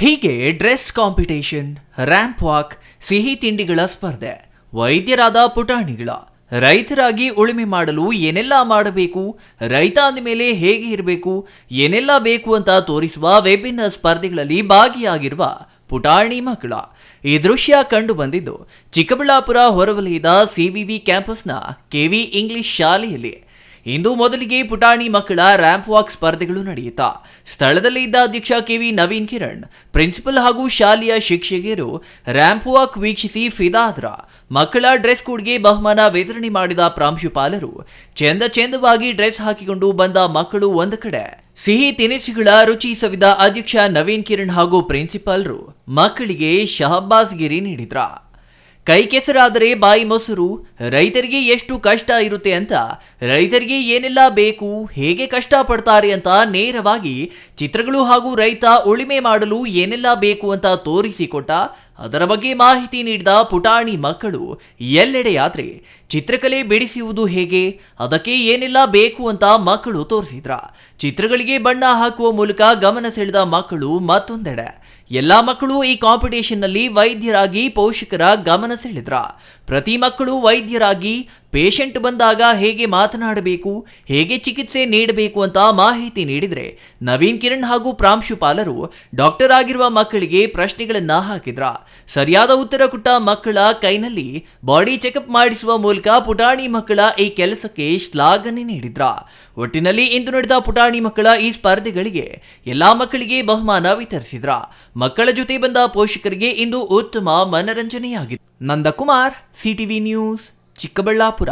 ಹೀಗೆ dress competition, ramp walk, ಸಿಹಿ ತಿಂಡಿಗಳ ಸ್ಪರ್ಧೆ, ವೈದ್ಯರಾದ ಪುಟಾಣಿಗಳ, ರೈತರಾಗಿ ಉಳುಮೆ ಮಾಡಲು ಏನೆಲ್ಲ ಮಾಡಬೇಕು ರೈತ ಅಂದಮೇಲೆ ಹೇಗೆ ಇರಬೇಕು, ಏನೆಲ್ಲ ಬೇಕು ಅಂತ ತೋರಿಸುವ ವಿಭಿನ್ನ ಸ್ಪರ್ಧೆಗಳಲ್ಲಿ ಭಾಗಿಯಾಗಿರುವ ಪುಟಾಣಿ ಮಕ್ಕಳ ಈ ದೃಶ್ಯ ಕಂಡು ಬಂದಿದ್ದು ಚಿಕ್ಕಬಳ್ಳಾಪುರ ಹೊರವಲಯದ ಸಿವಿವಿ ಕ್ಯಾಂಪಸ್ನ ಕೆವಿ ಇಂಗ್ಲಿಷ್ ಶಾಲೆಯಲ್ಲಿ. ಇಂದು ಮೊದಲಿಗೆ ಪುಟಾಣಿ ಮಕ್ಕಳ ರ್ಯಾಂಪ್ ವಾಕ್ ಸ್ಪರ್ಧೆಗಳು ನಡೆಯುತ್ತಾ. ಸ್ಥಳದಲ್ಲಿ ಇದ್ದ ಅಧ್ಯಕ್ಷ ಕೆವಿ ನವೀನ್ ಕಿರಣ್, ಪ್ರಿನ್ಸಿಪಲ್ ಹಾಗೂ ಶಾಲೆಯ ಶಿಕ್ಷಕಿಯರು ರ್ಯಾಂಪ್ ವಾಕ್ ವೀಕ್ಷಿಸಿ ಫಿದಾದ್ರ, ಮಕ್ಕಳ ಡ್ರೆಸ್ ಕೋಡ್ಗೆ ಬಹುಮಾನ ವಿತರಣೆ ಮಾಡಿದ ಪ್ರಾಂಶುಪಾಲರು, ಚೆಂದ ಚೆಂದವಾಗಿ ಡ್ರೆಸ್ ಹಾಕಿಕೊಂಡು ಬಂದ ಮಕ್ಕಳು ಒಂದು ಕಡೆ. ಸಿಹಿ ತಿನಿಸುಗಳ ರುಚಿ ಸವಿದ ಅಧ್ಯಕ್ಷ ನವೀನ್ ಕಿರಣ್ ಹಾಗೂ ಪ್ರಿನ್ಸಿಪಾಲರು ಮಕ್ಕಳಿಗೆ ಶಹಬ್ಬಾಸ್ಗಿರಿ ನೀಡಿದ್ರ. ಕೈ ಕೆಸರಾದರೆ ಬಾಯಿ ಮೊಸರು, ರೈತರಿಗೆ ಎಷ್ಟು ಕಷ್ಟ ಇರುತ್ತೆ ಅಂತ, ರೈತರಿಗೆ ಏನೆಲ್ಲ ಬೇಕು, ಹೇಗೆ ಕಷ್ಟ ಪಡ್ತಾರೆ ಅಂತ ನೇರವಾಗಿ ಚಿತ್ರಗಳು ಹಾಗೂ ರೈತ ಉಳಿಮೆ ಮಾಡಲು ಏನೆಲ್ಲ ಬೇಕು ಅಂತ ತೋರಿಸಿಕೊಟ್ಟ, ಅದರ ಬಗ್ಗೆ ಮಾಹಿತಿ ನೀಡಿದ ಪುಟಾಣಿ ಮಕ್ಕಳು ಎಲ್ಲೆಡೆಯಾದ್ರೆ ಚಿತ್ರಕಲೆ ಬಿಡಿಸುವುದು ಹೇಗೆ, ಅದಕ್ಕೆ ಏನೆಲ್ಲ ಬೇಕು ಅಂತ ಮಕ್ಕಳು ತೋರಿಸಿದ್ರ. ಚಿತ್ರಗಳಿಗೆ ಬಣ್ಣ ಹಾಕುವ ಮೂಲಕ ಗಮನ ಸೆಳೆದ ಮಕ್ಕಳು ಮತ್ತೊಂದೆಡೆ. ಎಲ್ಲಾ ಮಕ್ಕಳು ಈ ಕಾಂಪಿಟೇಷನ್ನಲ್ಲಿ ವೈದ್ಯರಾಗಿ ಪೋಷಕರ ಗಮನ ಸೆಳೆದ್ರ. ಪ್ರತಿ ಮಕ್ಕಳು ವೈದ್ಯರಾಗಿ ಪೇಷಂಟ್ ಬಂದಾಗ ಹೇಗೆ ಮಾತನಾಡಬೇಕು, ಹೇಗೆ ಚಿಕಿತ್ಸೆ ನೀಡಬೇಕು ಅಂತ ಮಾಹಿತಿ ನೀಡಿದರೆ ನವೀನ್ ಕಿರಣ್ ಹಾಗೂ ಪ್ರಾಂಶುಪಾಲರು ಡಾಕ್ಟರ್ ಆಗಿರುವ ಮಕ್ಕಳಿಗೆ ಪ್ರಶ್ನೆಗಳನ್ನು ಹಾಕಿದ್ರ. ಸರಿಯಾದ ಉತ್ತರ ಕೊಟ್ಟ ಮಕ್ಕಳ ಕೈನಲ್ಲಿ ಬಾಡಿ ಚೆಕಪ್ ಮಾಡಿಸುವ ಮೂಲಕ ಪುಟಾಣಿ ಮಕ್ಕಳ ಈ ಕೆಲಸಕ್ಕೆ ಶ್ಲಾಘನೆ ನೀಡಿದ್ರ. ಒಟ್ಟಿನಲ್ಲಿ ಇಂದು ನಡೆದ ಪುಟಾಣಿ ಮಕ್ಕಳ ಈ ಸ್ಪರ್ಧೆಗಳಿಗೆ ಎಲ್ಲಾ ಮಕ್ಕಳಿಗೆ ಬಹುಮಾನ ವಿತರಿಸಿದ್ರ. ಮಕ್ಕಳ ಜೊತೆ ಬಂದ ಪೋಷಕರಿಗೆ ಇಂದು ಉತ್ತಮ ಮನರಂಜನೆಯಾಗಿತ್ತು ನಂದಕುಮಾರ್ ಸಿಟಿವಿ ನ್ಯೂಸ್ ಚಿಕ್ಕಬಳ್ಳಾಪುರ.